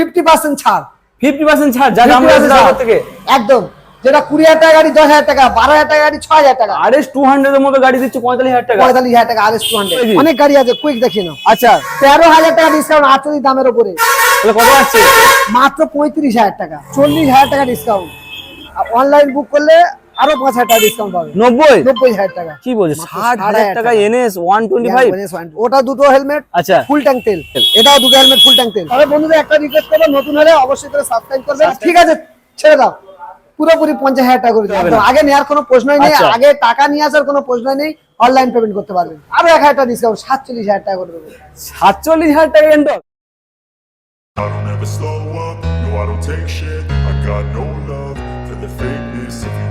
Fifty percent ছাড়। Fifty percent ছাড় যা দাম 50% রয়েছে ছাড়। তার থেকে। একদম। যেটা কুড়ি হাজার টাকা গাড়ি দশ হাজার টাকা বারো হাজার টাকা গাড়ি ছ হাজার টাকা। আর এস টু হান্ড্রেড এর মতো গাড়ি দিচ্ছে পঁয়তাল্লিশ হাজার টাকা। পঁয়তাল্লিশ হাজার টাকা আর এস টু হান্ড্রেড অনেক গাড়ি আছে কুইক দেখিয়ে নাও। আচ্ছা। তেরো হাজার টাকা ডিসকাউন্ট আটচল্লিশ দামের উপরে। কত আসছে? মাত্র পঁয়ত্রিশ হাজার টাকা চল্লিশ হাজার টাকা ডিসকাউন্ট অনলাইন বুক করলে আরও পাঁচ হাজার টাকা ডিসকাউন্ট পাবে। নব্বই? নব্বই হাজার টাকা। কি বলছে ষাট হাজার টাকা। এনএস ওয়ান টোয়েন্টি ফাইভ ওটা দুটো হেলমেট আচ্ছা। ফুল ট্যাঙ্ক তেল। এটাও দুটো হেলমেট ফুল ট্যাঙ্ক তেল। তবে বন্ধুদের একটা রিকোয়েস্ট করব নতুন হলে অবশ্যই করে সাবস্ক্রাইব করবেন ঠিক আছে ছেড়ে দাও। পুরোপুরি পঞ্চাশ হাজার টাকা করে দিও। হবে আগে নেওয়ার কোনো প্রশ্নই নেই আচ্ছা। আগে টাকা নিয়ে আসার কোনো প্রশ্নই নেই অনলাইন পেমেন্ট করতে পারবেন আরও এক হাজার টাকা ডিসকাউন্ট সাতচল্লিশ হাজার টাকা করে দেবো। সাতচল্লিশ হাজার টাকা and I don't ever slow up, no I don't take shit. I got no love for the fakeness. If you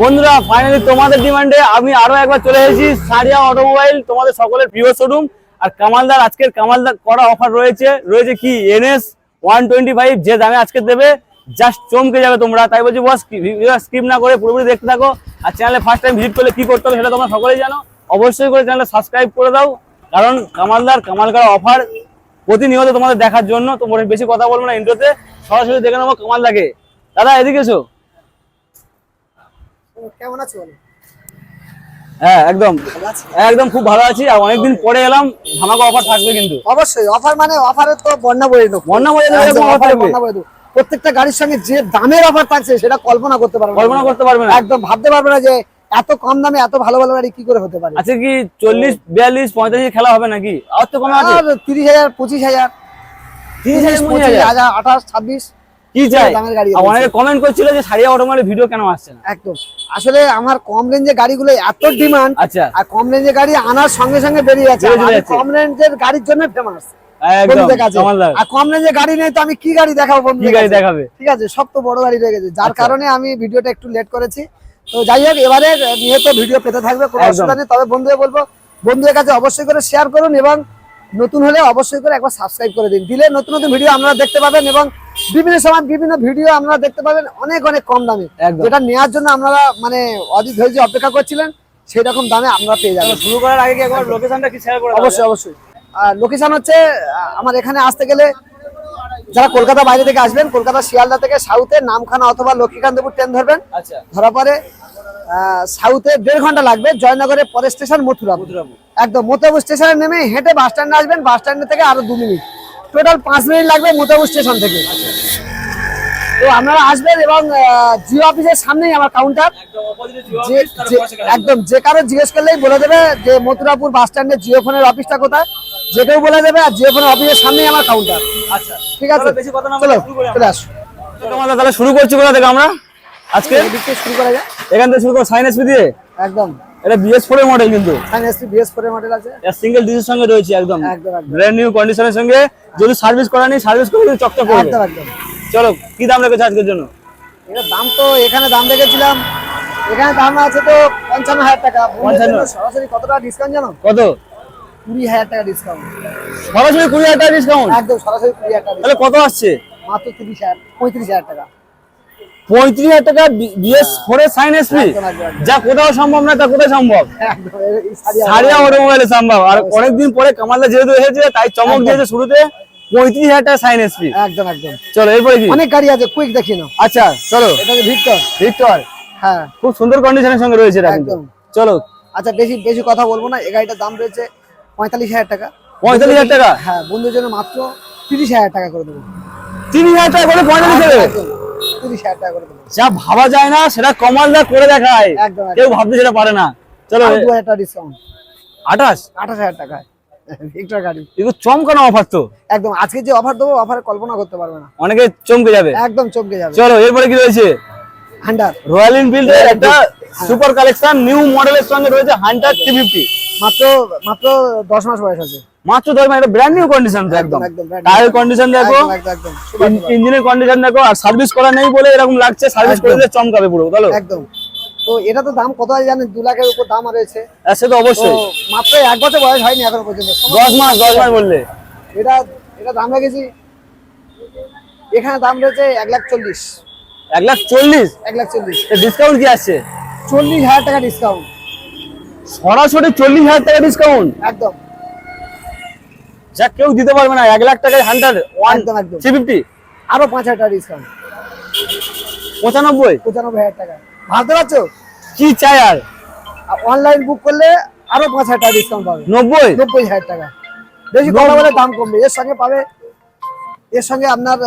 বন্ধুরা ফাইনালি তোমাদের ডিমান্ডে আমি আরও একবার চলে এসেছি, সারিয়া অটোমোবাইল তোমাদের সকলের প্রিয় শোরুম আর কামালদার, আজকের কামালদার করা অফার রয়েছে রয়েছে কি? এনএস ওয়ান টোয়েন্টি ফাইভ যে দামে আজকে দেবে জাস্ট চমকে যাবে তোমরা। তাই বলছি বস স্কিপ না করে পুরোপুরি দেখতে থাকো। আর চ্যানেলে ফার্স্ট টাইম ভিজিট করলে কি করতে হবে সেটা তোমরা সকলেই জানো। অবশ্যই করে চ্যানেলটা সাবস্ক্রাইব করে দাও। কারণ কামালদার কামালকার অফার প্রতিনিয়ত তোমাদের দেখার জন্য তোমরা বেশি কথা বলব না ইন্ট্রোতে সরাসরি দেখে নেব কামালদাকে দাদা এদিকে এসো। কেমন আছো হ্যাঁ একদম। একদম খুব ভালো আছি আর অনেকদিন পরে এলাম ধামাকা অফার থাকবে কিন্তু। অবশ্যই অফার মানে অফারের তো বন্যা বয়ে দেবো। বন্যা বয়ে দেবো। প্রত্যেকটা গাড়ির সঙ্গে যে দামের অফার থাকছে সেটা কল্পনা করতে পারবে কল্পনা করতে পারবে না। একদম ভাবতে পারবে না যে এত কম দামে এত ভালো ভালো গাড়ি কি করে হতে পারে? আচ্ছা কি চল্লিশ বিয়াল্লিশ পঁয়তাল্লিশ খেলা হবে নাকি? আর তো কমে আছে? তিরিশ হাজার পঁচিশ হাজার। তিরিশ হাজার আঠাশ ছাব্বিশ কি চাই? দামের গাড়ি আর আছে। অনেকে কমেন্ট করছিল যে ভিডিও কেন আসছে না? একদম। আসলে আমার কম রেঞ্জের গাড়িগুলো এত ডিমান্ড আচ্ছা। আর কম রেঞ্জের গাড়ি আনার সঙ্গে সঙ্গে বেরিয়ে যাচ্ছে। কম রেঞ্জের গাড়ির জন্য ফেমাস আর কম রেঞ্জের গাড়ি নেই তো আমি কি গাড়ি দেখাবো গাড়ি দেখাবে? ঠিক আছে সব তো বড় গাড়ি রয়ে গেছে। যার আচ্ছা। কারণে আমি ভিডিওটা একটু লেট করেছি। তো যাই হোক এবারে নিয়ত ভিডিও পেতে থাকবে কোনো অসুবিধা নেই। তবে বন্ধুদের বলব বন্ধুদের কাছে অবশ্যই করে শেয়ার করুন এবং নতুন হলে অবশ্যই করে একবার সাবস্ক্রাইব করে দিন। দিলে নতুন নতুন ভিডিও আপনারা দেখতে পাবেন এবং বিভিন্ন সময় বিভিন্ন ভিডিও আপনারা দেখতে পাবেন অনেক অনেক কম দামে। যেটা নেওয়ার জন্য আপনারা মানে অধিক ধৈর্য অপেক্ষা করছিলেন সেই রকম দামে আপনারা পেয়ে যাবেন। শুরু করার আগে একবার লোকেশনটা কি শেয়ার করে অবশ্যই অবশ্যই। আর লোকেশন হচ্ছে আমার এখানে আসতে গেলে যারা কলকাতা বাইরে থেকে আসবেন কলকাতা শিয়ালদা থেকে সাউথে নামখানা অথবা লক্ষ্মীকান্তপুর ট্রেন ধরবেন। আচ্ছা। ধরার পরে সাউথে দেড় ঘণ্টা লাগবে জয়নগরের পরে স্টেশন মথুরাপুর। একদম মথুরাপুর স্টেশনে নেমে হেঁটে বাস স্ট্যান্ডে আসবেন বাস স্ট্যান্ড থেকে আরও দু মিনিট টোটাল পাঁচ মিনিট লাগবে মথুরাপুর স্টেশন থেকে। তো আপনারা আসবেন এবং জিও অফিসের সামনেই আমার কাউন্টার একদম যে কারও জিজ্ঞেস করলেই বলে দেবে যে মথুরাপুর বাস স্ট্যান্ডে জিও ফোনের অফিসটা কোথায়। যে কেউ বলে দেবে আর যে কোনো অফিসের সামনেই আমার কাউন্টার আচ্ছা। ঠিক আছে? চলো, বেশি কথা না চলো আসো। তোমাদের তাহলে শুরু করছি কোথা থেকে আমরা? আজকে? শুরু করা যায় এখান থেকে শুরু করো সাইন এসপি দিয়ে? একদম। এটা বিএস ফোর এর মডেল কিন্তু। বিএস ফোর এর মডেল আছে। সিঙ্গেল ডিসের সঙ্গে রয়েছে একদম। ব্র্যান্ড নিউ কন্ডিশনের সঙ্গে। যদি সার্ভিস করা নেই সার্ভিস করে কিন্তু চকচক করবে। একদম একদম। চলো কি দাম রেখেছে আজকের জন্য? এটা দাম তো এখানে দাম রেখেছিলাম। এখানে দাম আছে তো পঞ্চান্ন হাজার টাকা। সরাসরি কত টাকা ডিসকাউন্ট জানো? কত? কুড়ি হাজার টাকা ডিসকাউন্ট সরাসরি কুড়ি হাজার টাকা ডিসকাউন্ট একদম সরাসরি কুড়ি হাজার টাকা তাহলে কত আসছে? মাত্র তিরিশ হাজার পঁয়ত্রিশ হাজার টাকা। পঁয়ত্রিশ হাজার টাকা বিএস ফোর সাইন এসপি একদম, একদম, একদম। যা কোথাও সম্ভব না তা কোথায় সম্ভব? একদম এই- এই সারিয়া- সারিয়া অটোমোবাইলে সম্ভব। আর অনেকদিন পরে কামালদা যেহেতু এসেছে তাই চমক দিয়েছে শুরুতে পঁয়ত্রিশ হাজার টাকা সাইন এসপি একদম একদম। চলো এরপরে কি? অনেক গাড়ি আছে কুইক দেখিয়ে নাও। আচ্ছা চলো। ভিক্টর ভিক্টর হ্যাঁ। খুব সুন্দর কন্ডিশনের সঙ্গে রয়েছে এটা একদম। চলো। আচ্ছা বেশি বেশি কথা বলব না এই গাড়িটার দাম রয়েছে পঁয়তাল্লিশ হাজার টাকা। পঁয়তাল্লিশ হাজার টাকা? হ্যাঁ বন্ধুর জন্য মাত্র তিরিশ হাজার টাকা করে দেবো। তিরিশ হাজার টাকা করে পঁয়তাল্লিশ হাজার তিরিশ হাজার টাকা করে দেবো। যা ভাবা যায় না সেটা কমালদা করে দেখায়। একদম। কেউ ভাবতে সেটা পারে না। চলো দু হাজার টাকা ডিসকাউন্ট আঠাশ? আঠাশ হাজার টাকায় ভিক্টর গাড়ি। এগুলো চমকানো অফার তো। একদম আজকে যে অফার দেবো অফারে কল্পনা করতে পারবে না। অনেকে চমকে যাবে। একদম চমকে যাবে। চলো এরপরে কি রয়েছে? হান্ডার রয়্যাল এনফিল্ড একটা সুপার কালেকশন নিউ মডেলের সঙ্গে রয়েছে হান্টার থ্রি ফিফটি মাত্র মাত্র দশ মাস বয়স আছে। মাত্র দশ মানে একটা ব্র্যান্ড নিউ কন্ডিশন তো একদম। টায়ার কন্ডিশন দেখো একদম। ইঞ্জিনের কন্ডিশন দেখো আর সার্ভিস করা নেই বলে এরকম লাগছে সার্ভিস করে। দিলে চমকাবে পুরো বলো? একদম। তো এটা তো দাম কত আছে জানেন? দু লাখের উপর দাম রয়েছে। আর সে তো অবশ্যই। মাত্র এক বছর বয়স হয়নি এখনও পর্যন্ত। দশ মাস দশ মাস বললে। এটা এটা দাম রেখেছি। এখানে দাম রয়েছে এক লাখ চল্লিশ। এক লাখ চল্লিশ? এক লাখ চল্লিশ। ডিসকাউন্ট কি আসছে চল্লিশ হাজার টাকা ডিসকাউন্ট সরাসরি চল্লিশ হাজার টাকা ডিসকাউন্ট একদম। যা কেউ দিতে পারবে না এক লাখ টাকায় হান্টার ওয়ান। থ্রি ফিফটি আরও পাঁচ হাজার টাকা ডিসকাউন্ট পঁচানব্বই? পঁচানব্বই হাজার টাকা। ভাবতে পারছ? কি চাই আর? অনলাইন বুক করলে আরও পাঁচ হাজার টাকা ডিসকাউন্ট পাবে। নব্বই? নব্বই হাজার টাকা। বেশি কথা বলে দাম কমবে। এর সঙ্গে পাবে এর সঙ্গে আপনার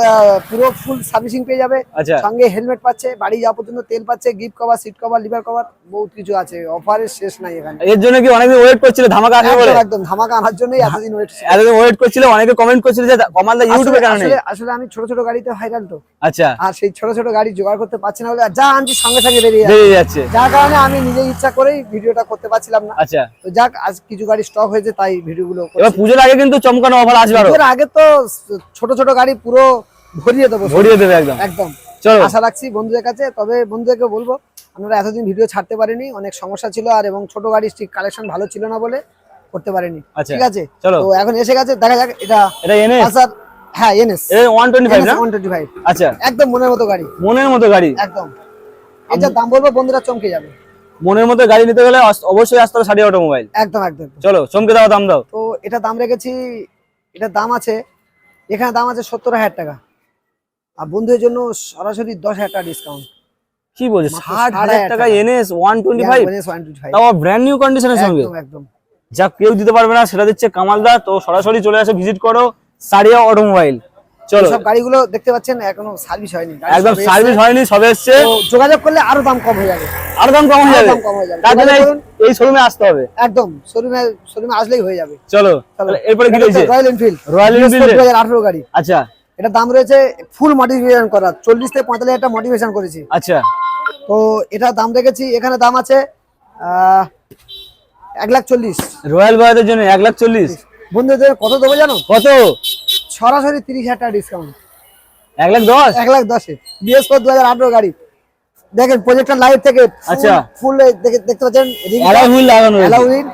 পুরো ফুল সার্ভিসিং পেয়ে যাবে। আচ্ছা। সঙ্গে হেলমেট পাচ্ছে বাড়ি যাওয়া পর্যন্ত তেল পাচ্ছে gift cover seat cover lever cover বহুত কিছু আছে। অফারের শেষ নাই এখানে। এর জন্য কি অনেকদিন ওয়েট করছিল ধামাকা আসবে বলে? একদম ধামাকা আনার জন্যই এতদিন ওয়েট এতদিন ওয়েট করছিল অনেকে কমেন্ট করছিল যে কমালদা ইউটিউবে কেন নেই? আসলে আসলে আমি ছোট ছোট গাড়িতে ভাইরাল তো। আচ্ছা। আর সেই ছোট ছোট গাড়ি জোগাড় করতে পারছি না বলে আর যা আনছি সঙ্গে সঙ্গে বেরিয়ে যাচ্ছে। বেরিয়ে যাচ্ছে। যার কারণে আমি নিজেই ইচ্ছা করেই ভিডিওটা করতে পারছিলাম না। আচ্ছা। তো যাক আজ কিছু গাড়ি স্টক হয়েছে তাই ভিডিওগুলো এবার পুজোর আগে কিন্তু চমকানো অফার আসবে আরও। আগে তো ছোট ছোট গাড়ি পুরো ভরিয়ে দেবো ভরিয়ে দেবে একদম। একদম। চলো। আশা রাখছি বন্ধুদের কাছে তবে বন্ধুদেরকে বলব আপনারা এতদিন ভিডিও ছাড়তে পারেনি অনেক সমস্যা ছিল আর এবং ছোট গাড়ির ঠিক কালেকশন ভালো ছিল না বলে করতে পারেনি। আচ্ছা, ঠিক আছে? চলো। তো এখন এসে গেছে দেখা যাক এটা এটা এনে আসার হ্যাঁ এনএস টোয়েন্টি ফাইভ না? ওয়ান টোয়েন্টি ফাইভ আচ্ছা। একদম মনের মতো গাড়ি। মনের মতো গাড়ি। একদম। এটার দাম বলব বন্ধুরা চমকে যাবে। মনের মতো গাড়ি নিতে গেলে অবশ্যই আসতে হবে সাড়িয়া অটোমোবাইল একদম একদম। চলো চমকে দাও দাম দাও। তো এটা দাম রেখেছি এটার দাম আছে এখানে দাম আছে সত্তর হাজার টাকা। আর বন্ধুদের জন্য সরাসরি দশ হাজার টাকা ডিসকাউন্ট কি বলছো ষাট হাজার টাকা। এনএস ওয়ান টোয়েন্টি ফাইভ তাও ব্র্যান্ড নিউ কন্ডিশনের সঙ্গে। একদম একদম। যা কেউ দিতে পারবে না সেটা দিচ্ছে কামালদা। তো সরাসরি চলে আসে ভিজিট করো সারিয়া অটোমোবাইল চলো। সব গাড়িগুলো দেখতে পাচ্ছেন এখনও সার্ভিস হয়নি। একদম সার্ভিস হয়নি সবে এসছে। যোগাযোগ করলে আরও দাম কম হয়ে যাবে। আরও দাম কম হয়ে যাবে। কম হয়ে যাবে। তার জন্য এই-। শোরুমে আসতে হবে। একদম শোরুমে শোরুমে আসলেই হয়ে যাবে। চলো এরপরে কি রয়েছে? রয়্যাল এনফিল্ড রয়্যাল এনফিল্ড গাড়ি। আচ্ছা। এটা দাম রয়েছে ফুল মডিফিকেশন করা চল্লিশ থেকে পঁয়তাল্লিশ হাজার মডিফিকেশন করেছি। আচ্ছা। তো এটা দাম রেখেছি এখানে দাম আছে এক লাখ চল্লিশ। রয়্যাল বয়দের জন্য এক লাখ চল্লিশ। বন্ধুদের কত দেবো জানো? কত? সরাসরি তিরিশ হাজার টাকা ডিসকাউন্ট এক লাখ দশ? এক লাখ দশে। বৃহস্পতি দু হাজার আঠারো গাড়ি। দেখেন প্রজেক্টর লাইট থেকে আচ্ছা। ফুল দেখতে পাচ্ছেন অ্যালয় হুইল লাগানো রয়েছে। অ্যালাউইন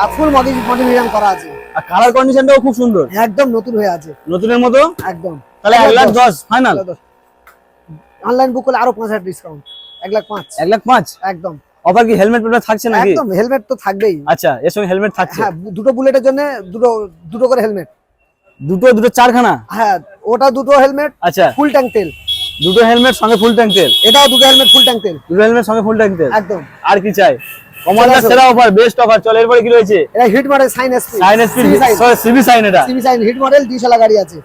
আর ফুল মডিফিকেশন করা আছে। আর কালার কন্ডিশনটাও খুব সুন্দর। একদম নতুন হয়ে আছে। নতুনের মতো? একদম। তাহলে এক লাখ দশ ফাইনাল অনলাইন বুক করলে আরও পাঁচ হাজার ডিসকাউন্ট এক লাখ পাঁচ। এক লাখ পাঁচ? একদম। অফার কি হেলমেট পেপার থাকছে নাকি? একদম হেলমেট তো থাকবেই। আচ্ছা এর সঙ্গে হেলমেট থাকছে। হ্যাঁ দুটো বুলেটের জন্য দুটো দুটো করে হেলমেট দুটো দুটো চারখানা? হ্যাঁ ওটা দুটো হেলমেট আচ্ছা। ফুল ট্যাঙ্ক তেল। দুটো হেলমেট সঙ্গে ফুল ট্যাঙ্ক তেল? এটাও দুটো হেলমেট ফুল ট্যাঙ্ক তেল। দুটো হেলমেট সঙ্গে ফুল ট্যাঙ্ক তেল? একদম। আর কি চাই? কমান্ডার সেরা অফার বেস্ট অফার চল এরপরে কি রয়েছে? এটা hit model Shine SP Shine SP CB Shine এটা। সিবি সাইন হিট মডেল ডিশালা গাড়ি আছে।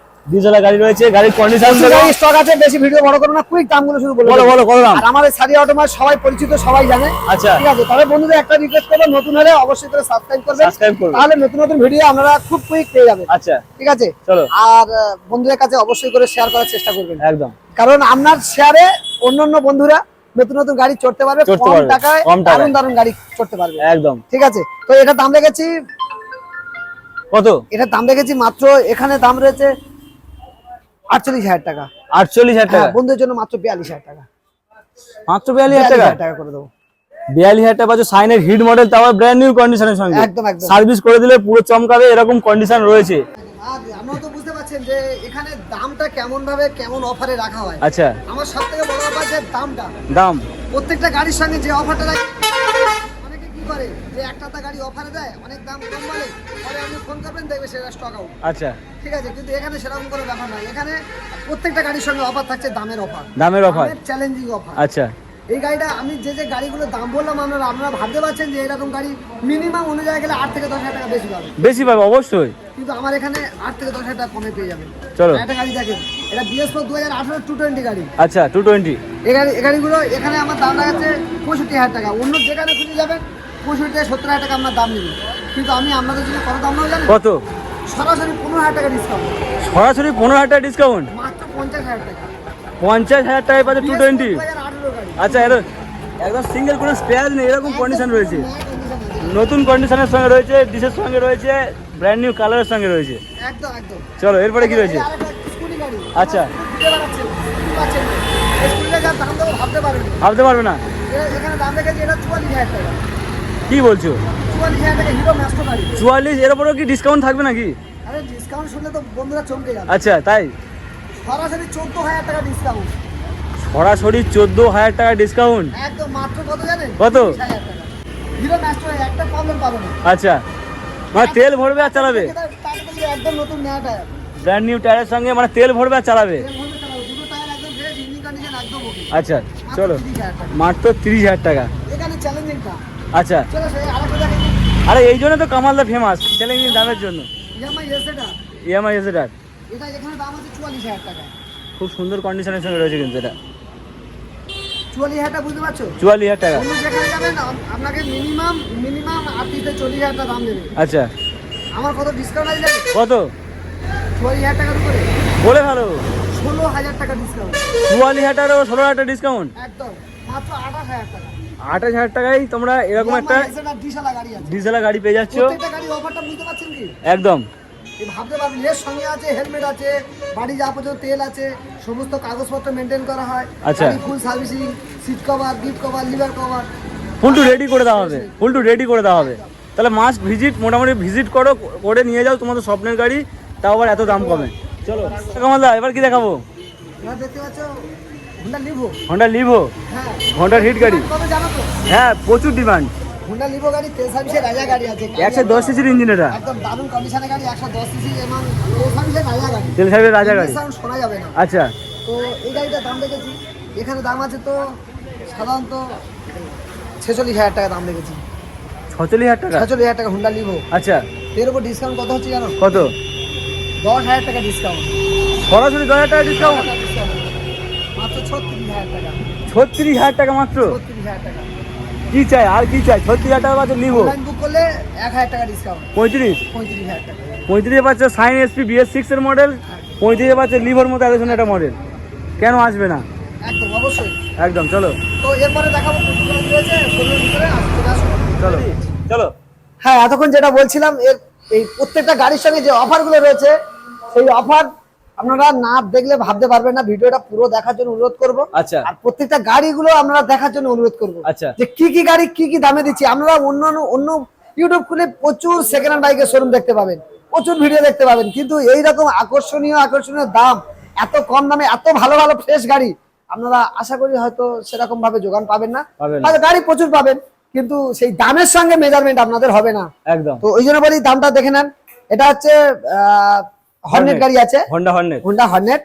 গাড়ি রয়েছে গাড়ির কন্ডিশন গাড়ি স্টক আছে বেশি ভিডিও বড় করো না কুইক দামগুলো শুধু বলে বলো আমাদের সারি অটোমার সবাই পরিচিত সবাই জানে। আচ্ছা। ঠিক আছে তবে বন্ধুদের একটা রিকোয়েস্ট করব নতুন হলে অবশ্যই করে সাবস্ক্রাইব করবেন। সাবস্ক্রাইব করবে তাহলে নতুন নতুন ভিডিও আপনারা খুব কুইক পেয়ে যাবেন। আচ্ছা। ঠিক আছে? চলো। আর বন্ধুদের কাছে অবশ্যই করে শেয়ার করার চেষ্টা করবেন। একদম। কারণ আপনার শেয়ারে অন্যান্য বন্ধুরা নতুন নতুন গাড়ি চড়তে পারবে কম টাকায় কম টাকায়। দারুণ দারুণ গাড়ি চড়তে পারবে। একদম। ঠিক আছে? তো এটা দাম রেখেছি কত? এটা দাম রেখেছি মাত্র এখানে দাম রয়েছে আটচল্লিশ হাজার টাকা। আটচল্লিশ হাজার হ্যাঁ টাকা বন্ধুদের জন্য মাত্র বিয়াল্লিশ হাজার টাকা। মাত্র বিয়াল্লিশ হাজার টাকা? হাজার টাকা করে দেবো। বিয়াল্লিশ হাজার টাকা সাইনের হিট মডেল তাও ব্র্যান্ড নিউ কন্ডিশনের সঙ্গে। একদম একদম। সার্ভিস করে দিলে পুরো চমকাবে এরকম কন্ডিশন রয়েছে। আর তো বুঝতে পারছেন যে এখানে দামটা কেমন ভাবে কেমন অফারে রাখা হয়। আচ্ছা। আমার সব থেকে বড় ব্যাপার যে দামটা। দাম? প্রত্যেকটা গাড়ির সঙ্গে যে অফারটা রাখে করে যে একটা গাড়ি অফারে দেয় অনেক দাম কম বলে পরে আপনি ফোন করবেন দেখবে সেটা স্টক আউট আচ্ছা। ঠিক আছে কিন্তু এখানে সেরকম কোনো ব্যাপার নয়। এখানে প্রত্যেকটা গাড়ির সঙ্গে অফার থাকছে দামের অফার দামের অফার চ্যালেঞ্জিং অফার আচ্ছা। এই গাড়িটা আমি যে যে গাড়িগুলোর দাম বললাম আপনারা আপনারা ভাবতে পারছেন যে এরকম গাড়ি মিনিমাম অনুযায়ী গেলে আট থেকে দশ হাজার টাকা বেশি পাবে। বেশি পাবে অবশ্যই। কিন্তু আমার এখানে আট থেকে দশ হাজার টাকা কমে পেয়ে যাবেন চলো। একটা গাড়ি দেখেন এটা বিএসপো দু হাজার আঠারো টু টোয়েন্টি গাড়ি। আচ্ছা টু টোয়েন্টি এই গাড়ি এই গাড়িগুলো এখানে আমার দাম লাগাচ্ছে পঁয়ষট্টি হাজার টাকা। অন্য যেখানে খুঁজে যাবেন পঁয়ষট্টি থেকে সত্তর হাজার টাকা আপনার দাম কিন্তু আমি আপনাদের জন্য কত দাম নেব জানেন? কত? সরাসরি পনেরো হাজার টাকা ডিসকাউন্ট সরাসরি পনেরো হাজার টাকা ডিসকাউন্ট মাত্র পঞ্চাশ হাজার টাকা। পঞ্চাশ হাজার টাকায় পাচ্ছে টু টোয়েন্টি আচ্ছা এর একদম সিঙ্গেল কোনো স্পেয়ার নেই এরকম কন্ডিশন রয়েছে। নতুন কন্ডিশনের সঙ্গে রয়েছে ডিসের সঙ্গে রয়েছে ব্র্যান্ড নিউ কালারের সঙ্গে রয়েছে। একদম একদম। চলো এরপরে কি রয়েছে? আচ্ছা। ভাবতে পারবে না। এখানে দাম রেখেছি এটা চুয়াল্লিশ হাজার টাকা। কি বলছো? চুয়াল্লিশ এর উপরেও কি ডিসকাউন্ট থাকবে নাকি? ডিসকাউন্ট শুনলে তো বন্ধুরা চমকে যাবে। আচ্ছা তাই? সরাসরি চোদ্দ হাজার টাকা ডিসকাউন্ট সরাসরি চোদ্দ হাজার টাকা ডিসকাউন্ট একদম মাত্র কত জানেন? কত? তিরিশ হাজার টাকা। হিরো ম্যাস্টো একটা প্রবলেম পাবে না। আচ্ছা। মানে তেল ভরবে আর চালাবে? একদম নতুন নয়া টায়ার ব্র্যান্ড নিউ টায়ারের সঙ্গে মানে তেল ভরবে আর চালাবে? আচ্ছা চলো। মাত্র 30,000 মাত্র তিরিশ হাজার টাকা। এখানে চ্যালেঞ্জিংটা আচ্ছা। আরে এই জন্য তো কামালদা ফেমাস চ্যালেঞ্জিং দামের জন্য। ইএমআই এসে এটা দাম আছে হাজার টাকা। খুব সুন্দর কন্ডিশনের সঙ্গে রয়েছে কিন্তু এটা। চুয়াল্লিশ হাজার টাকা বুঝতে পারছ? চুয়াল্লিশ হাজার টাকা। যেখানে যাবেন আপনাকে মিনিমাম মিনিমাম আটত্রিশে চল্লিশ হাজার টাকা দাম দেবে। আচ্ছা। আমার কত ডিসকাউন্ট আছে কত? চুয়াল্লিশ হাজার টাকার উপরে। বলে ভালো। ষোলো হাজার টাকা ডিসকাউন্ট চুয়াল্লিশ হাজার টাকা ষোলো হাজার টাকা ডিসকাউন্ট একদম। মাত্র আঠাশ হাজার টাকা। আঠাশ হাজার টাকায় তোমরা এরকম একটা ডিজেলা গাড়ি পেয়ে যাচ্ছ। একদম। ভাবতে পারবেন এর সঙ্গে আছে হেলমেট আছে বাড়ি যা পর্যন্ত তেল আছে সমস্ত কাগজপত্র মেনটেন করা হয়। আচ্ছা। Full servicing seat cover cover lever cover full two ready করে দেওয়া হবে। ফুল টু রেডি করে দেওয়া হবে। তাহলে মাস্ট ভিজিট মোটামুটি ভিজিট করো করে নিয়ে যাও তোমাদের স্বপ্নের গাড়ি। তাও আবার এত দাম কমে। চলো। কামালদা এবার কি দেখাবো? দেখতে পাচ্ছ হুন্ডা লিভো হন্ডা লিভো হ্যাঁ। হন্ডার হিট গাড়ি? কবে জানো হ্যাঁ প্রচুর ডিমান্ড হুন্ডা লিভো গাড়ি তেল সার্ভিসের রাজা গাড়ি আছে। গাড়ি একশো দশ সিসির ইঞ্জিন এটা। একদম দারুণ কন্ডিশনের গাড়ি একশো দশ সিসি এবং তেল সার্ভিসের রাজা গাড়ি। তেল সাহেবের রাজা গাড়ি। সাউন্ড শোনা যাবে না। আচ্ছা। তো এই গাড়িটার দাম দেখেছি। এখানে দাম আছে তো সাধারণত ছেচল্লিশ হাজার টাকা দাম দেখেছি। ছচল্লিশ হাজার টাকা? ছেচল্লিশ হাজার টাকা হুন্ডা লিভো আচ্ছা। এর উপর ডিসকাউন্ট কত হচ্ছে জানো? কত? দশ হাজার টাকা ডিসকাউন্ট সরাসরি হাজার টাকা ডিসকাউন্ট ছত্রিশ হাজার টাকা। মাত্র? কি চাই? আর কি চাই? ছত্রিশ হাজার টাকা এক হাজার পঁয়ত্রিশ? পঁয়ত্রিশ পাচ্ছে সাইন এসপি বিএস সিক্স এর মডেল পঁয়ত্রিশে পাচ্ছে লিভোর মতো এত একটা মডেল কেন আসবে না? একদম অবশ্যই। একদম চলো। তো এরপরে দেখাবো। চলো চলো হ্যাঁ এতক্ষণ যেটা বলছিলাম এর এই প্রত্যেকটা গাড়ির সঙ্গে যে অফারগুলো রয়েছে সেই অফার আপনারা না দেখলে ভাবতে পারবেন না ভিডিওটা পুরো দেখার জন্য অনুরোধ করব। আচ্ছা। আর প্রত্যেকটা গাড়িগুলো আমরা দেখার জন্য অনুরোধ করব। আচ্ছা। যে কি কি গাড়ি কি কি দামে দিচ্ছি আপনারা অন্য অন্য ইউটিউব খুলে প্রচুর সেকেন্ড হ্যান্ড বাইকের শোরুম দেখতে পাবেন। প্রচুর ভিডিও দেখতে পাবেন। কিন্তু এই রকম আকর্ষণীয় আকর্ষণীয় দাম এত কম দামে এত ভালো ভালো ফ্রেশ গাড়ি আপনারা আশা করি হয়তো সেরকম ভাবে যোগান পাবেন না। হয়তো গাড়ি প্রচুর পাবেন কিন্তু সেই দামের সঙ্গে মেজারমেন্ট আপনাদের হবে না। একদম। তো ওই জন্য বলি দামটা দেখে নেন। এটা হচ্ছে হর্নেট গাড়ি আছে। Honda Hornet Honda Hornet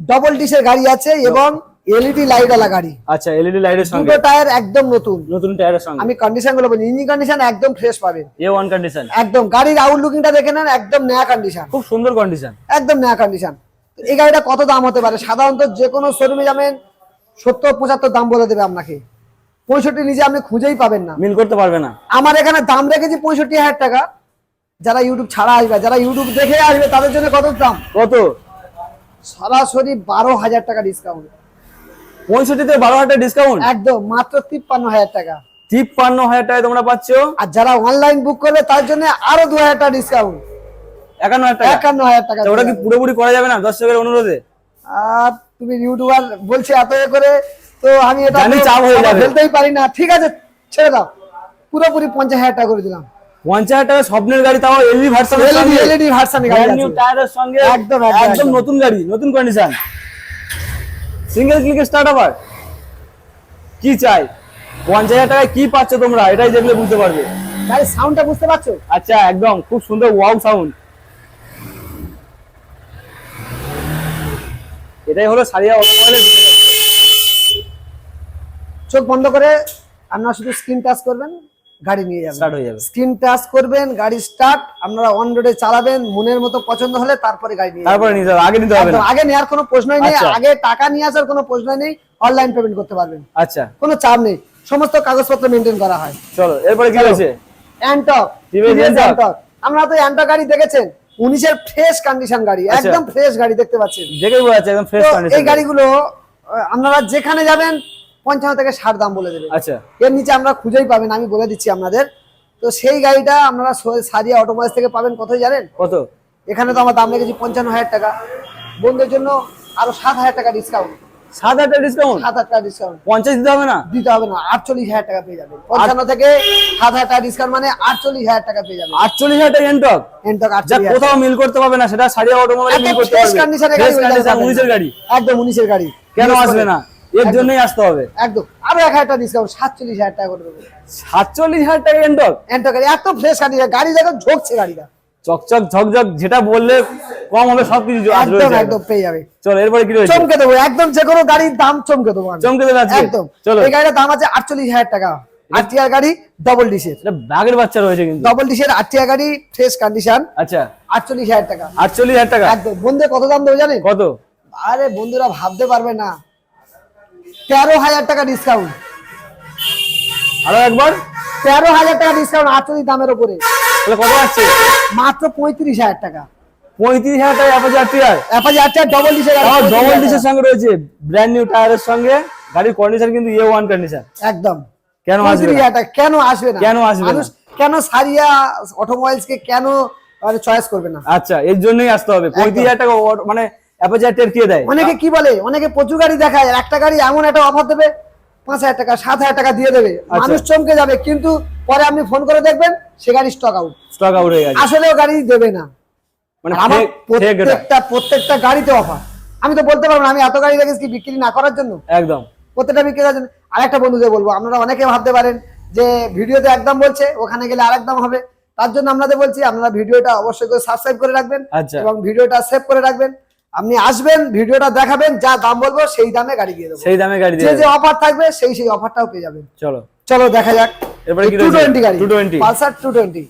double ডিসের গাড়ি আছে এবং এলইডি লাইট ওয়ালা গাড়ি। আচ্ছা এলইডি লাইটের সঙ্গে দুটো টায়ার একদম নতুন। নতুন টায়ারের সঙ্গে। আমি কন্ডিশনগুলো বলি ইঞ্জিন কন্ডিশন একদম ফ্রেশ পাবেন। এ ওয়ান কন্ডিশন একদম। গাড়ির আউট লুকিংটা দেখে নেন একদম নয়া কন্ডিশন খুব সুন্দর কন্ডিশন একদম নয়া কন্ডিশন এই গাড়িটা কত দাম হতে পারে? সাধারণত যে কোনো শোরুমে যাবেন সত্তর পঁচাত্তর দাম বলে দেবে আপনাকে। পঁয়ষট্টি নিজে আপনি খুঁজেই পাবেন না। মিল করতে পারবে না। আমার এখানে দাম রেখেছি পঁয়ষট্টি হাজার টাকা। যারা ইউটিউব ছাড়া আসবে যারা ইউটিউব দেখে আসবে তাদের জন্য কত দাম? কত? সরাসরি বারো হাজার টাকা ডিসকাউন্ট পঁয়ষট্টিতে বারো হাজার টাকা ডিসকাউন্ট একদম মাত্র তিপ্পান্ন হাজার টাকা। তিপ্পান্ন হাজার টাকায় তোমরা পাচ্ছ? আর যারা অনলাইন বুক করবে তার জন্য আরও দু হাজার টাকা ডিসকাউন্ট একান্ন হাজার টাকা? একান্ন হাজার টাকা ওটা কি পুরোপুরি করা যাবে না দর্শকের অনুরোধে? আর তুমি ইউটিউবার বলছে এত এ করে তো আমি এটা তো চাপ হয়ে যাবে। ফেলতেই পারি না। ঠিক আছে ছেড়ে দাও। পুরোপুরি পঞ্চাশ হাজার টাকা করে দিলাম। পঞ্চাশ টাকা স্বপ্নের গাড়ি তাও এলইডি ভার্সন এলইডি ভার্সানে গাড়ি নিউ টায়ারের সঙ্গে একদম, একদম, একদম একদম। নতুন গাড়ি নতুন কন্ডিশন সিঙ্গেল ক্লিকে স্টার্ট আবার। কি চাই? পঞ্চাশ হাজার টাকায় কি পাচ্ছ তোমরা? এটাই দেখলে বুঝতে পারবে। গাড়ির সাউন্ডটা বুঝতে পারছ? আচ্ছা একদম। খুব সুন্দর ওয়াও সাউন্ড এটাই হলো সারিয়া অটোমোবাইলের চোখ বন্ধ করে আপনারা শুধু স্ক্রিন টাচ করবেন। গাড়ি নিয়ে যাবেন। স্টার্ট হয়ে যাবে। স্ক্রিন টাচ করবেন গাড়ি স্টার্ট আপনারা অন রোডে চালাবেন মনের মতো পছন্দ হলে তারপরে গাড়ি নিয়ে তারপরে নিতে হবে আগে নিতে হবে আগে নেওয়ার কোনো প্রশ্নই নেই আচ্ছা। আগে টাকা নিয়ে আসার কোনো প্রশ্নই নেই অনলাইন পেমেন্ট করতে পারবেন। আচ্ছা। কোনো চাপ নেই সমস্ত কাগজপত্র মেনটেন করা হয়। চলো এরপরে কি হয়েছে? অ্যান্টক অ্যান্টক। আমরা তো অ্যান্টক গাড়ি দেখেছেন উনিশের ফ্রেশ কন্ডিশন গাড়ি আচ্ছা। একদম ফ্রেশ গাড়ি দেখতে পাচ্ছেন। দেখেই বোঝা যাচ্ছে একদম ফ্রেশ কন্ডিশন এই গাড়িগুলো আপনারা যেখানে যাবেন পঞ্চান্ন থেকে ষাট দাম বলে দেবেন আচ্ছা। এর নিচে আমরা খুঁজেই পাবেন আমি বলে দিচ্ছি আপনাদের। তো সেই গাড়িটা আপনারা সারিয়া অটোমোবাইলস থেকে পাবেন কোথায় জানেন? কত? এখানে তো আমার দাম রেখেছি পঞ্চান্ন হাজার টাকা। বন্ধুদের জন্য আরও সাত হাজার টাকা ডিসকাউন্ট সাত হাজার টাকা ডিসকাউন্ট সাত হাজার টাকা ডিসকাউন্ট পঞ্চাশ দিতে হবে না? দিতে হবে না আটচল্লিশ হাজার টাকা পেয়ে যাবেন। পঞ্চান্ন থেকে সাত হাজার টাকা ডিসকাউন্ট মানে আটচল্লিশ হাজার টাকা পেয়ে যাবেন। আটচল্লিশ হাজার টাকা এনটক এনটক যা কোথাও মিল করতে পারবে না সেটা সারিয়া অটোমোবাইল মিল করতে পারবে। কন্ডিশনে ফ্রেশ কন্ডিশন উনিশের গাড়ি। একদম উনিশের গাড়ি। কেন আসবে না? এর জন্যই আসতে হবে। একদম। আরও এক হাজার টাকা ডিসকাউন্ট সাতচল্লিশ হাজার টাকা করে দেবো। সাতচল্লিশ হাজার টাকা এনটক এনটক এত ফ্রেশ গাড়ি গাড়ি দেখো ঝোঁকছে গাড়িটা। চকচক ঝকঝক যেটা বললে কম হবে সবকিছু একদম একদম পেয়ে যাবে। চলো এরপরে কি রয়েছে? চমকে দেবো একদম যে কোনো গাড়ির দাম চমকে দেবো চমকে দেবে একদম। চলো। এই গাড়িটার দাম আছে আটচল্লিশ হাজার টাকা। আরটিআর গাড়ি ডবল ডিসের বাঘের বাচ্চা রয়েছে কিন্তু। ডবল ডিসের আরটিআর গাড়ি ফ্রেশ কন্ডিশন আচ্ছা। আটচল্লিশ হাজার টাকা। আটচল্লিশ হাজার টাকা? একদম। বন্ধু কত দাম দেবো জানেন? কত? আরে বন্ধুরা ভাবতে পারবে না। তেরো হাজার টাকা ডিসকাউন্ট আরও একবার। তেরো হাজার টাকা ডিসকাউন্ট আটচল্লিশ দামের উপরে। তাহলে কত আসছে? মাত্র পঁয়ত্রিশ হাজার টাকা। পঁয়ত্রিশ হাজার টাকা Apache RTR Apache RTR double ডিসের গাড়ি, আমার 35,000 ডবল ডিসের সঙ্গে রয়েছে ব্র্যান্ড নিউ টায়ারের সঙ্গে। গাড়ির কন্ডিশন কিন্তু ওয়ান কন্ডিশন একদম। কেন আসবে কেন আসবে না? কেন আসবে না? কেন সারিয়া অটোমোবাইলস কে কেন মানে চয়েস করবে না? আচ্ছা এর জন্যই আসতে হবে। পঁয়ত্রিশ হাজার টাকা মানে অ্যাপাচি আরটিআর কে দেয় অনেকে কি বলে? অনেকে প্রচুর গাড়ি দেখায় একটা গাড়ি এমন একটা অফার দেবে পাঁচ হাজার টাকা সাত হাজার টাকা দিয়ে দেবে। আচ্ছা। মানুষ চমকে যাবে কিন্তু পরে আপনি ফোন করে দেখবেন সে গাড়ি স্টক আউট স্টক আউট হয়ে গেছে। আসলেও গাড়ি দেবে না। মানে আমার। প্রত্যেকটা প্রত্যেকটা গাড়িতে অফার আমি তো বলতে পারব না আমি এত গাড়ি রেখেছি কি বিক্রি না করার জন্য? একদম। প্রত্যেকটা বিক্রি করার জন্য। আরেকটা বন্ধুদের বলব আপনারা অনেকে ভাবতে পারেন যে ভিডিওতে একদম বলছে ওখানে গেলে আরেক দাম হবে। তার জন্য আপনাদের বলছি আপনারা ভিডিওটা অবশ্যই করে সাবস্ক্রাইব করে রাখবেন আচ্ছা। এবং ভিডিওটা সেভ করে রাখবেন। আপনি আসবেন ভিডিওটা দেখাবেন যা দাম বলব সেই দামে গাড়ি দিয়ে দেবো। সেই দামে গাড়ি দিয়ে যে অফার থাকবে সেই সেই অফারটাও পেয়ে যাবেন। চলো। চলো দেখা যাক। এরপরে কি টু রয়েছে? টোয়েন্টি গাড়ি। 220 পালসার টু টোয়েন্টি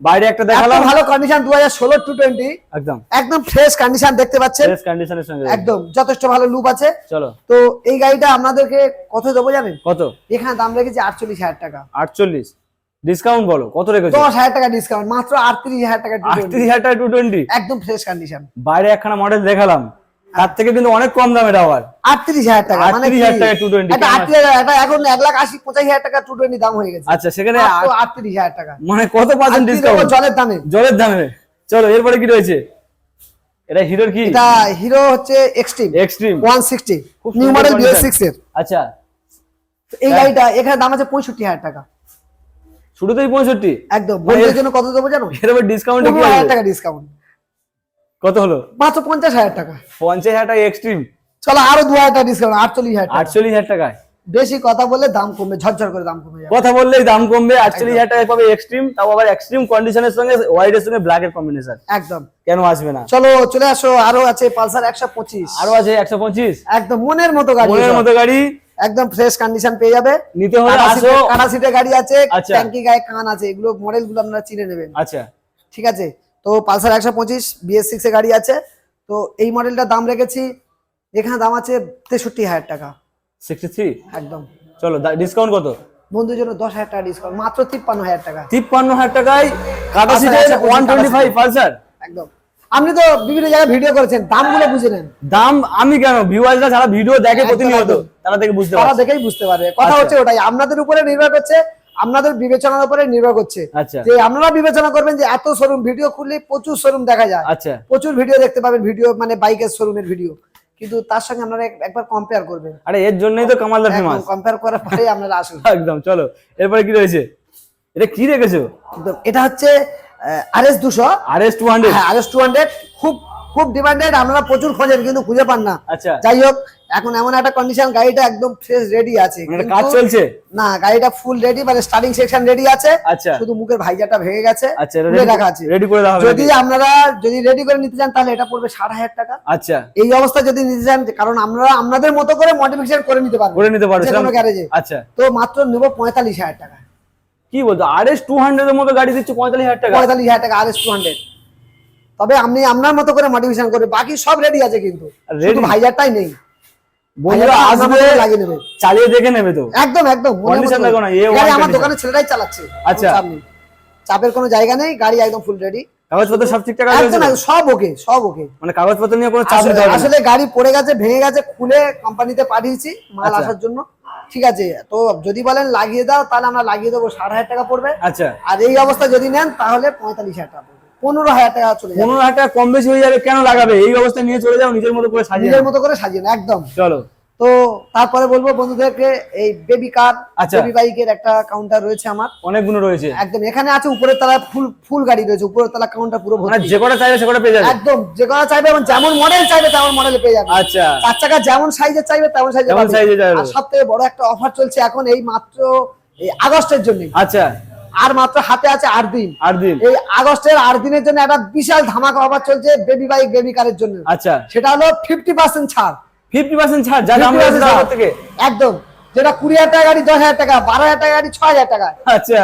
বাইরে একটা দেখালাম। ভালো কন্ডিশন দু হাজার ষোলো টু টোয়েন্টি একদম। একদম ফ্রেশ কন্ডিশন দেখতে পাচ্ছেন। ফ্রেশ কন্ডিশনের সঙ্গে। একদম যথেষ্ট ভালো লুপ আছে। চলো। তো এই গাড়িটা আপনাদেরকে কত দেবো জানেন? কত? এখানে দাম রেখেছি আটচল্লিশ হাজার টাকা। আটচল্লিশ। ডিসকাউন্ট বলো কত রেখেছো? দশ হাজার টাকা ডিসকাউন্ট মাত্র আটত্রিশ হাজার টাকা 220 আটত্রিশ হাজার টাকা টু টোয়েন্টি একদম ফ্রেশ কন্ডিশন বাইরে একখানা মডেল দেখালাম তার থেকে কিন্তু অনেক কম দাম এটা আবার। আটত্রিশ হাজার টাকা মানে 38,000 টাকা 220 একটা কেমন আটত্রিশ হাজার এটা এখন এক লাখ আশি পঁচাশি হাজার টাকা টু টোয়েন্টি দাম হয়ে গেছে। আচ্ছা সেখানে আটত্রিশ হাজার টাকা। মানে কত পার্সেন্ট ডিসকাউন্ট জলের দামে। জলের দামে। চলো এরপরে কি রয়েছে? এটা হিরোর কি? এটা হিরো হচ্ছে এক্সট্রিম এক্সট্রিম ওয়ান সিক্সটি খুব new model condition। BS six এর। আচ্ছা। এই গাড়িটা এখানে দাম আছে পঁয়ষট্টি হাজার টাকা। শুরুতেই পঁয়ষট্টি। একদম। মানে বন্ধুদের জন্য কত দেবো জানো? এর ডিসকাউন্ট হাজার টাকা ডিসকাউন্ট কত হলো? মাত্র পঞ্চাশ হাজার টাকা। পঞ্চাশ হাজার টাকা এক্সট্রিম চলো আরও দু হাজার টাকা ডিসকাউন্ট আটচল্লিশ হাজার আটচল্লিশ হাজার টাকায়। বেশি কথা বললে দাম কমবে ঝরঝর করে দাম কমে যাবে। কথা বললেই দাম কমবে আটচল্লিশ হাজার টাকায় পাবে এক্সট্রিম তাও আবার এক্সট্রিম কন্ডিশনের সঙ্গে হোয়াইটের সঙ্গে ব্ল্যাকের কম্বিনেশন একদম। কেন আসবে না? চলো চলে আসো আরও আছে পালসার একশো পঁচিশ। আরও আছে একশো পঁচিশ? একদম মনের মতো গাড়ি মনের মতো গাড়ি। একদম ফ্রেশ কন্ডিশন পেয়ে যাবে। নিতে হলে আসো। সিটে- কাটা সিটে গাড়ি আছে আচ্ছা। ট্যাঙ্কি গায়ে কান আছে এগুলো মডেলগুলো আপনারা চিনে নেবেন। আচ্ছা। ঠিক আছে? তো পালসার একশো পঁচিশ বিএস সিক্স এ গাড়ি আছে। তো এই মডেলটার দাম রেখেছি এখানে দাম আছে তেষট্টি হাজার টাকা। সিক্সটি থ্রি একদম। চলো ডিসকাউন্ট কত? বন্ধুর জন্য দশ হাজার টাকা ডিসকাউন্ট মাত্র তিপ্পান্ন হাজার টাকা। তিপ্পান্ন হাজার টাকায় কাটা আচ্ছা, আচ্ছা, ওয়ান টোয়েন্টি ফাইভ পালসার? একদম। আপনি তো বিভিন্ন জায়গায় ভিডিও করেছেন দামগুলো বুঝে নেন। দাম আমি কেন? ভিউয়ার্সরা যারা ভিডিও দেখে প্রতিনিয়ত তারা থেকে বুঝতে তারা দেখেই বুঝতে পারবে কথা আচ্ছা। হচ্ছে ওটাই আপনাদের উপরে নির্ভর করছে আপনাদের বিবেচনার উপরে নির্ভর করছে। আচ্ছা। যে আপনারা বিবেচনা করবেন যে এত শোরুম ভিডিও খুললে প্রচুর শোরুম দেখা যায়। আচ্ছা। প্রচুর ভিডিও দেখতে পাবেন ভিডিও মানে বাইকের শোরুমের ভিডিও কিন্তু তার সঙ্গে আপনারা একবার কম্পেয়ার করবেন। আরে এর জন্যই তো কামালদার ফেমাস কম্পেয়ার করার পরে আপনারা আসুন। একদম চলো। এরপরে কি রয়েছে? এটা কি রেখেছো এটা হচ্ছে আর এস দুশো। আর এস টু হান্ড্রেড হ্যাঁ আর এস টু হান্ড্রেড খুব খুব ডিমান্ডেড আপনারা প্রচুর খোঁজেন কিন্তু খুঁজে পান না। আচ্ছা। যাই হোক এখন এমন একটা কন্ডিশন গাড়িটা একদম ফ্রেশ রেডি আছে। মানে কাজ চলছে? না গাড়িটা ফুল রেডি মানে স্টার্টিং সেকশন রেডি আছে। আচ্ছা। শুধু মুখের ভাইজাটা ভেঙে গেছে। আচ্ছা রাখা আছে। ready করে দেওয়া হবে যদি? আপনারা যদি রেডি করে নিতে চান তাহলে এটা পড়বে ষাট হাজার টাকা। আচ্ছা। এই অবস্থা যদি নিতে চান কারণ আমরা আপনাদের মতো করে মডিফিকেশন করে নিতে পারব। করে নিতে পারো যে কোনো গ্যারেজে আচ্ছা। তো মাত্র নেব পঁয়তাল্লিশ হাজার টাকা। কি বলছো আর এস টু হান্ড্রেড এর মতো গাড়ি দিচ্ছ পঁয়তাল্লিশ হাজার টাকা পঁয়তাল্লিশ হাজার টাকা আর এস টু হান্ড্রেড তবে আপনি আপনার মতো করে মডিফিকেশন করবে বাকি সব রেডি আছে কিন্তু Ready? শুধু ভাইজারটাই নেই বন্ধুরা আসবে লাগিয়ে নেবে চালিয়ে দেখে নেবে তো একদম একদম মনের দেখো না, করে। A1 গাড়ি আমার দোকানে ছেলেরাই চালাচ্ছে আচ্ছা। চাপ নেই। চাপের কোনো জায়গা নেই গাড়ি একদম ফুল রেডি কাগজপত্র সব ঠিকঠাক আছে একদম সব ওকে সব ওকে মানে কাগজপত্র নিয়ে কোনো চাপ আসলে নিতে হবে না। আসলে গাড়ি পড়ে গেছে ভেঙে গেছে খুলে কোম্পানিতে পাঠিয়েছি মাল আচ্ছা। আসার জন্য ঠিক আছে তো যদি বলেন লাগিয়ে দাও তাহলে আমরা লাগিয়ে দেবো ষাট হাজার টাকা পড়বে। আচ্ছা। আর এই অবস্থা যদি নেন তাহলে পঁয়তাল্লিশ হাজার টাকা পড়বে। পনেরো হাজার টাকা চলে পনেরো হাজার টাকা কম বেশি হয়ে যাবে কেন লাগাবে? এই অবস্থা নিয়ে চলে যাও নিজের মতো করে সাজিয়ে নিজের মতো করে সাজিয়ে একদম। চলো। তো তারপরে বলব বন্ধুদেরকে এই বেবি কার। বেবি বাইকের একটা কাউন্টার রয়েছে আমার। অনেকগুলো রয়েছে। একদম এখানে আছে উপরের তলায় ফুল ফুল গাড়ি রয়েছে উপরের তলা কাউন্টার পুরো মানে ভর্তি যে কটা চাইবে সে কটা পেয়ে যাবে? একদম যে কোনো চাইবে এবং যেমন মডেল চাইবে তেমন মডেল পেয়ে যাবে। আচ্ছা। চার চাকা যেমন সাইজের চাইবে তেমন তেমন size এর চাইবে। আর সব থেকে বড় একটা অফার চলছে এখন এই মাত্র এই আগস্টের জন্য। আচ্ছা। আর মাত্র হাতে আছে আট দিন। আট দিন। এই আগস্টের আট দিনের জন্য একটা বিশাল ধামাকা অফার চলছে বেবি বাইক বেবি কারের জন্য। আচ্ছা। সেটা হলো ফিফটি পার্সেন্ট ছাড়। ফিফটি পার্সেন্ট ছাড় যা দাম থেকে। একদম। যেটা কুড়ি হাজার টাকা গাড়ি দশ হাজার টাকা বারো হাজার টাকা গাড়ি ছয় হাজার টাকা। আচ্ছা।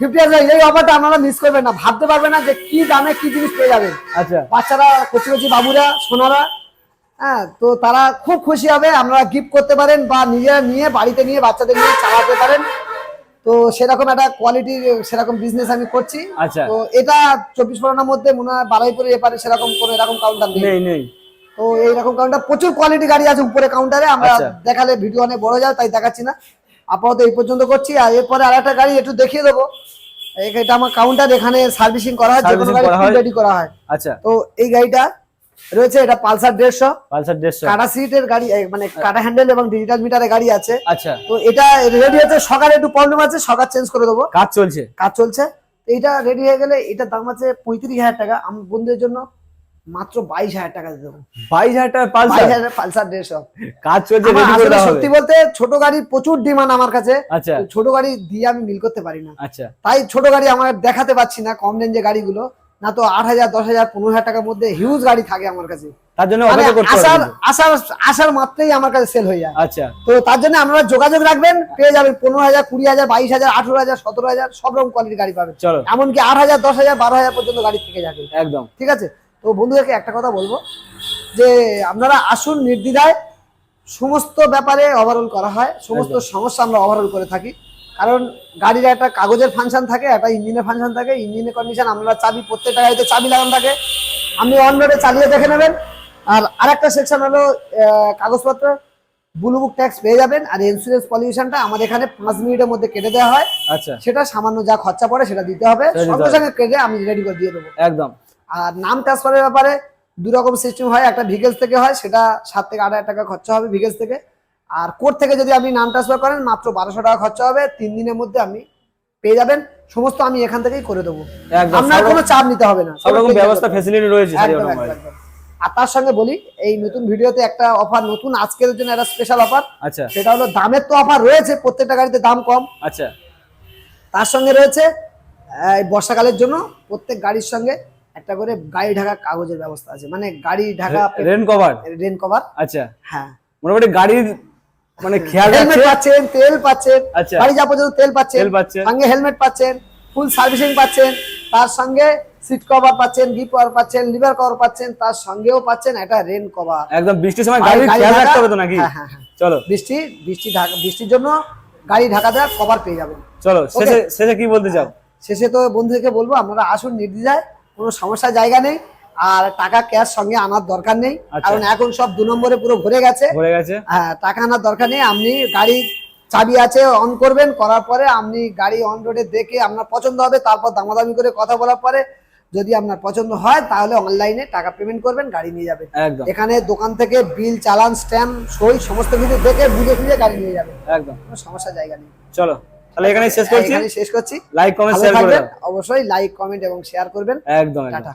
ফিফটি হাজার এই অফারটা আপনারা মিস করবেন না। ভাবতে পারবেন না যে কি দামে কি জিনিস পেয়ে যাবেন। আচ্ছা। বাচ্চারা কচি কচি বাবুরা সোনারা হ্যাঁ তো তারা খুব খুশি হবে। আপনারা গিফট করতে পারেন বা নিজেরা নিয়ে বাড়িতে নিয়ে বাচ্চাদের নিয়ে চালাতে পারেন। তো সেরকম একটা কোয়ালিটির সেরকম বিজনেস আমি করছি। আচ্ছা। তো এটা চব্বিশ পরগনার মধ্যে মনে হয় বারাইপুরে এপারে সেরকম কোনো এরকম কাউন্টার নেই নেই। তো এইরকম কাউন্টার প্রচুর কোয়ালিটি গাড়ি আছে উপরে কাউন্টারে আমরা আচ্ছা। দেখালে ভিডিও অনেক বড় যায় তাই দেখাচ্ছি না। আপাতত এই পর্যন্ত করছি আর এরপরে আর একটা গাড়ি একটু দেখিয়ে দেবো। এই- এটা আমার কাউন্টার এখানে সার্ভিসিং করা হয় যে কোনো গাড়ি রেডি করা হয়। আচ্ছা। তো এই গাড়িটা রয়েছে এটা পালসার দেড়শো। পালসার দেড়শো। কাটা সিটের গাড়ি মানে কাটা হ্যান্ডেল এবং ডিজিটাল মিটারের গাড়ি আছে। আচ্ছা। তো এটা রেডি আছে সকালে একটু প্রবলেম আছে সকাল চেঞ্জ করে দেবো। কাজ চলছে। কাজ চলছে। এটা রেডি হয়ে গেলে এটার দাম আছে পঁয়ত্রিশ হাজার টাকা। আমি বন্ধুদের জন্য মাত্র বাইশ হাজার টাকা দেবো। বাইশ হাজার টাকা বাইশ পালসার হাজার পালসার দেড়শো। কাজ চলছে সত্যি বলতে ছোট গাড়ির প্রচুর ডিমান্ড আমার কাছে। আচ্ছা। ছোট গাড়ি দিয়ে আমি মিল করতে পারি না। আচ্ছা। তাই ছোট গাড়ি আমার দেখাতে পাচ্ছি না কম রেঞ্জে গাড়িগুলো। না তো আট হাজার দশ হাজার পনেরো হাজার টাকার মধ্যে হিউজ গাড়ি থাকে আমার কাছে। তার জন্য মানে আসার আসার আসার মাত্রেই আমার কাছে সেল হয়ে যায়। আচ্ছা। তো তার জন্য আপনারা যোগাযোগ রাখবেন পেয়ে যাবেন পনেরো হাজার কুড়ি হাজার বাইশ হাজার আঠারো হাজার সতেরো হাজার সব রকম কোয়ালিটির গাড়ি পাবেন। এমনকি আট হাজার দশ হাজার বারো হাজার পর্যন্ত গাড়ি থেকে যাবে একদম। ঠিক আছে? তো বন্ধুদেরকে একটা কথা বলব যে আপনারা আসুন নির্দ্বিধায় সমস্ত ব্যাপারে ওভারঅল করা হয় সমস্ত সমস্যা আমরা ওভারঅল করে থাকি। কারণ গাড়ির একটা কাগজের ফাংশন থাকে একটা ইঞ্জিনের ফাংশন থাকে ইঞ্জিনের কন্ডিশন আপনারা চাবি প্রত্যেকটা গাড়িতে চাবি লাগানো থাকে। আপনি অন রোডে চালিয়ে দেখে নেবেন। আর আরেকটা সেকশন হলো কাগজপত্র। ব্লু বুক ট্যাক্স পেয়ে যাবেন। আর ইন্স্যুরেন্স পলিউশনটা আমাদের এখানে পাঁচ মিনিটের মধ্যে কেটে দেওয়া হয়। আচ্ছা। সেটা সামান্য যা খরচা পড়ে সেটা দিতে হবে। সঙ্গে সঙ্গে কেটে আমি রেডি করে দিয়ে দেবো। একদম। আর নাম ট্রান্সফারের ব্যাপারে দু রকম সিস্টেম হয় একটা ভিগেলস থেকে হয় সেটা সাত থেকে আট হাজার টাকা খরচা হবে ভিগেলস থেকে। আর কোর্ট থেকে যদি আপনি নাম ট্রান্সফার করেন মাত্র বারোশো টাকা খরচা হবে তিন দিনের মধ্যে আপনি পেয়ে যাবেন। সমস্ত আমি এখান থেকেই করে দেবো। আপনার কোনো চাপ নিতে হবে না। সব রকম ব্যবস্থা ফেসিলিটি রয়েছে। আর তার সঙ্গে বলি এই নতুন ভিডিওতে একটা অফার নতুন আজকের জন্য একটা স্পেশাল অফার আচ্ছা। সেটা হলো দামের তো অফার রয়েছে প্রত্যেকটা গাড়িতে দাম কম। আচ্ছা। তার সঙ্গে রয়েছে বর্ষাকালের জন্য প্রত্যেক গাড়ির সঙ্গে একটা করে গাড়ি ঢাকা কাগজের ব্যবস্থা আছে। মানে গাড়ি ঢাকা রেন কভার রেন কভার? আচ্ছা। হ্যাঁ। মোটামুটি গাড়ির মানে খেয়াল হেলমেট পাচ্ছেন তেল পাচ্ছেন আচ্ছা। গাড়ি যা পর্যন্ত তেল পাচ্ছেন তেল পাচ্ছেন। সঙ্গে হেলমেট পাচ্ছেন ফুল সার্ভিসিং পাচ্ছেন তার সঙ্গে সিট কভার পাচ্ছেন গিফট কভার পাচ্ছেন লিভার কভার পাচ্ছেন তার সঙ্গেও পাচ্ছেন একটা রেন কভার। একদম বৃষ্টির সময় গাড়ি খেয়াল রাখতে হবে তো নাকি? হ্যাঁ হ্যাঁ হ্যাঁ। চলো। বৃষ্টি বৃষ্টি ঢাকা বৃষ্টির জন্য গাড়ি ঢাকা দেওয়ার কভার পেয়ে যাবেন। চলো শেষে শেষে কি বলতে চাও? শেষে তো বন্ধুদেরকে বলব আপনারা আসুন নির্দ্বিধায়। কোনো সমস্যার জায়গা নেই আর টাকা ক্যাশ সঙ্গে আনার দরকার নেই আচ্ছা। কারণ এখন সব দু নম্বরে পুরো ভরে গেছে। ভরে গেছে। হ্যাঁ টাকা আনার দরকার নেই আপনি গাড়ি চাবি আছে অন করবেন করার পরে আপনি গাড়ি অন রোডে দেখে আপনার পছন্দ হবে তারপর দামাদামি করে কথা বলার পরে যদি আপনার পছন্দ হয় তাহলে অনলাইনে টাকা পেমেন্ট করবেন গাড়ি নিয়ে যাবেন। এখানে দোকান থেকে বিল চালান স্ট্যাম্প সই সমস্ত কিছু দেখে বুঝে ফুঝে গাড়ি নিয়ে যাবেন। একদম। কোনো সমস্যার জায়গা নেই। চলো। তাহলে এখানে শেষ করছি। শেষ করছি। লাইক কমেন্ট শেয়ার করবেন অবশ্যই লাইক কমেন্ট এবং শেয়ার করবেন। একদম একদম। টাটা।